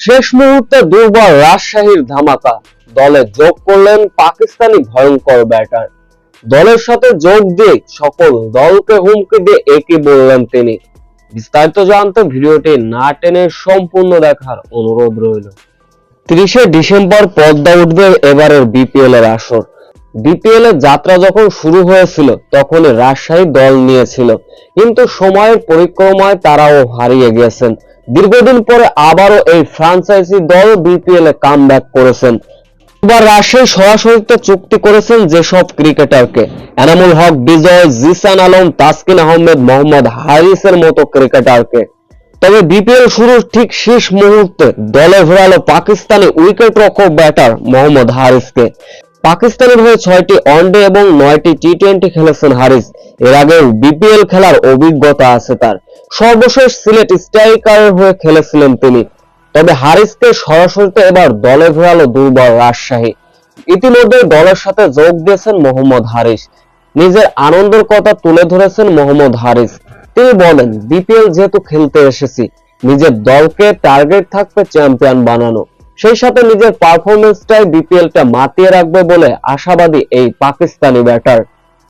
শেষ মুহূর্তে দুর্বল রাজশাহীর ধামাকা। দলে যোগ করলেন পাকিস্তানি ভয়ঙ্কর ব্যাটার। দলের সাথে যোগ দিয়ে সকল দলকে হুমকি দিয়ে একই বললেন তিনি। বিস্তারিত জানতে ভিডিওটি না টেনে সম্পূর্ণ দেখার অনুরোধ রইল। তিরিশে ডিসেম্বর পদ্মা উঠবে এবারের বিপিএল এর আসর। বিপিএল এর যাত্রা যখন শুরু হয়েছিল, তখন রাজশাহী দল নিয়েছিল। কিন্তু সময়ের পরিক্রমায় তারাও হারিয়ে গেছেন দীর্ঘদিন পরে আবারও এই ফ্রাঞ্চাইজি দল বিপিএল এ কাম করেছেন। এবার রাজশাহী সরাসরিতে চুক্তি করেছেন যেসব ক্রিকেটারকে এনামুল হক, বিজয়, জিসান আলম, তাসকিন আহমেদ, মোহাম্মদ হারিসের মতো ক্রিকেটারকে তবে বিপিএল শুরুর ঠিক শেষ মুহূর্তে দলে ফেরালো পাকিস্তানি উইকেট রক্ষক ব্যাটার মোহাম্মদ হারিসকে। পাকিস্তানের হয়ে ছয়টি ওয়ানডে এবং নয়টি টি টোয়েন্টি খেলেছেন হারিস। এর আগেও বিপিএল খেলার অভিজ্ঞতা আছে তার। সর্বশেষ সিলেট স্ট্রাইকারের হয়ে খেলেছিলেন তিনি। তবে হারিসকে সরাসরিতে এবার দলে ফেরালো দুর্বল রাজশাহী। ইতিমধ্যে দলের সাথে যোগ দিয়েছেন মোহাম্মদ হারিস। নিজের আনন্দের কথা তুলে ধরেছেন মোহাম্মদ হারিস। তিনি বলেন, বিপিএল যেহেতু খেলতে এসেছি, নিজের দলকে টার্গেট থাকবে চ্যাম্পিয়ন বানানো। সেই সাথে নিজের পারফরমেন্সটাই বিপিএলটা মাতিয়ে রাখবে বলে আশাবাদী এই পাকিস্তানি ব্যাটার